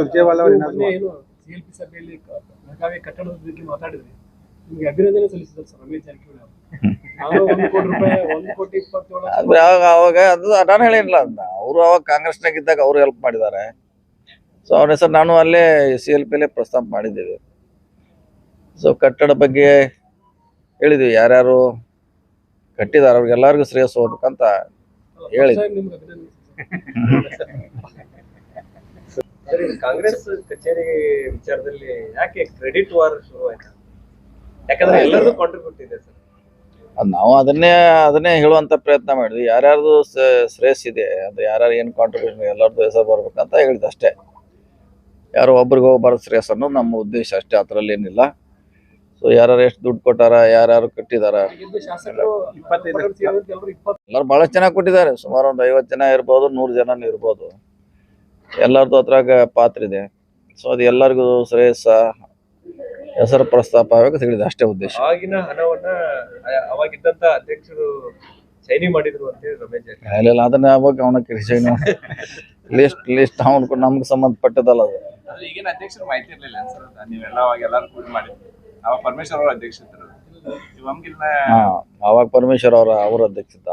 ಸುರ್ಜೇವಾಲ ಅವ್ರು ಸಿಎಲ್ಪಿ ಸಭೆಯಲ್ಲಿ ಕ- ಬೆಳಗಾವಿ ಕಟ್ಟಡದ ಬಗ್ಗೆ ಮಾತಾಡಿದ್ರಿ ನಿಮ್ಗೆ ಅಭಿನಂದನೆ ಸಲ್ಲಿಸಿದ್ರು ಸರ್ ರಮೇಶ್ ಜಾರಕಿಹೊಳಿ ಅವರು. ನಾವು ಒಂದು ಕೋಟಿ ಕೋಟಿ ಇಪ್ಪತ್ತೇಳು ಲಕ್ಷ ಅಂದ್ರೆ ಅವಾಗ ಅವಾಗ ಅದು ನಾನು ಹೇಳಿಲ್ಲ ಅಂತ ಅವರು ಅವಾಗ ಕಾಂಗ್ರೆಸ್ನಾಗ ಇದ್ದಾಗ ಅವ್ರು ಹೆಲ್ಪ್ ಮಾಡಿದ್ದಾರೆ. ಸೊ ಅವ್ರ ಹೆಸರು ನಾನು ಅಲ್ಲೇ ಸಿ ಎಲ್ ಪಿಲೇ ಪ್ರಸ್ತಾಪ ಮಾಡಿದ್ದೀವಿ. ಸೊ ಕಟ್ಟಡ ಬಗ್ಗೆ ಹೇಳಿದ್ವಿ. ಯಾರ್ಯಾರು ಕಟ್ಟಿದ್ದಾರೆ ಅವ್ರಿಗೆಲ್ಲರಿಗೂ ಶ್ರೇಯಸ್ ಹೋಗ್ಬೇಕಂತ ಹೇಳಿ. first time ನಿಮ್ಗೆ ಅಭಿನಂದನೆ ಸರಿ ಕಾಂಗ್ರೆಸ್ ಕಚೇರಿ ವಿಚಾರದಲ್ಲಿ ಯಾಕೆ ಕ್ರೆಡಿಟ್ ವಾರ್ ಶುರು ಆಯ್ತು? ಯಾಕಂದ್ರೆ ಎಲ್ಲರದು ಕಾಂಟ್ರಿಬ್ಯೂಟ್ ಇದೆ ಸರ್. ಅದು ನಾವು ಅದನ್ನೇ ಅದನ್ನೇ ಹೇಳುವಂತ ಪ್ರಯತ್ನ ಮಾಡಿದ್ವಿ. ಯಾರ್ಯಾರ್ದು ಶ್ರೇಯಸ್ ಇದೆ ಅದು ಯಾರ್ಯಾರು ಏನು ಕಾಂಟ್ರಿಬ್ಯೂಷನ್ ಎಲ್ಲರದ್ದು ಹೆಸರು ಬರ್ಬೇಕಂತ ಹೇಳಿದ್ ಅಷ್ಟೇ. ಯಾರು ಒಬ್ರಿಗೆ ಹೋಗ್ಬಾರ್ದು ಶ್ರೇಯಸ್ ಅನ್ನೋದು ನಮ್ಮ ಉದ್ದೇಶ ಅಷ್ಟೇ ಅದರಲ್ಲಿ ಏನಿಲ್ಲ. ಸೊ ಯಾರ್ಯಾರು ಎಷ್ಟು ದುಡ್ಡು ಕೊಟ್ಟಾರ ಯಾರ್ಯಾರು ಕಟ್ಟಿದಾರ. ಎಲ್ಲರೂ ಬಹಳಷ್ಟು ಜನ ಕೊಟ್ಟಿದ್ದಾರೆ. ಸುಮಾರು ಒಂದು ಐವತ್ತು ಜನ ಇರ್ಬೋದು ನೂರು ಜನ ಇರ್ಬೋದು. ಎಲ್ಲರದ್ದು ಅದ್ರಾಗ ಪಾತ್ರ ಇದೆ. ಸೊ ಅದು ಎಲ್ಲರಿಗೂ ಶ್ರೇಯಸ್ಸ ಹೆಸರು ಪ್ರಸ್ತಾಪ ಆಗಬೇಕು ತಿಳಿದ ಅಷ್ಟೇ ಉದ್ದೇಶ. ಆಗಿನ ಹಣವನ್ನ ಅವಾಗಿದ್ದಂತ ಅಧ್ಯಕ್ಷರು ಚೈನಿ ಮಾಡಿದ್ರು ಅಂತ ಹೇಳಿ ಇಲ್ಲ ಅದನ್ನ ಅವಾಗ ಅವನ ಲಿಸ್ಟ್ ಲಿಸ್ಟ್ ಲಿಸ್ಟ್ ಕೂಡ ನಮ್ಗೆ ಸಂಬಂಧಪಟ್ಟದಲ್ಲ ಅದು. ಅದು ಈಗಿನ ಅಧ್ಯಕ್ಷರು ಮಾಹಿತಿ ಇರಲಿಲ್ಲ ಸರ್ ನೀವೆಲ್ಲ ಅವಾಗ ಎಲ್ಲರೂ ಕೂಡಿ ಮಾಡಿದ್ರಿ ಅವಾಗ ಪರಮೇಶ್ವರ್ ಅವ್ರ ಅಧ್ಯಕ್ಷ ಇದ್ರು. ಅವಾಗ ಪರಮೇಶ್ವರ್ ಅವರ ಅವ್ರ ಅಧ್ಯಕ್ಷತ.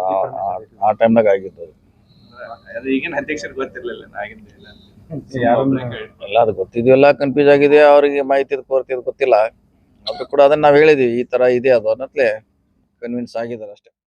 ಆ ಟೈಮ್ನಾಗ ಆಗಿದ್ದು ಅದು. ಈಗಿನ ಅಧ್ಯಕ್ಷರಿಗೆ ಗೊತ್ತಿರ್ಲಿಲ್ಲ ಆಗಿಂದ ಎಲ್ಲ ಅದು ಗೊತ್ತಿದ್ವೆಲ್ಲ ಕನ್ಫ್ಯೂಸ್ ಆಗಿದೆ ಅವರಿಗೆ ಮಾಹಿತಿ ಕೊರತೆ ಗೊತ್ತಿಲ್ಲ. ಅದು ಕೂಡ ಅದನ್ನ ನಾವು ಹೇಳಿದ್ವಿ ಈ ತರ ಇದೆ ಅದು ಅನ್ನತ್ಲೆ ಕನ್ವಿನ್ಸ್ ಆಗಿದ್ದಾರೆ ಅಷ್ಟೇ.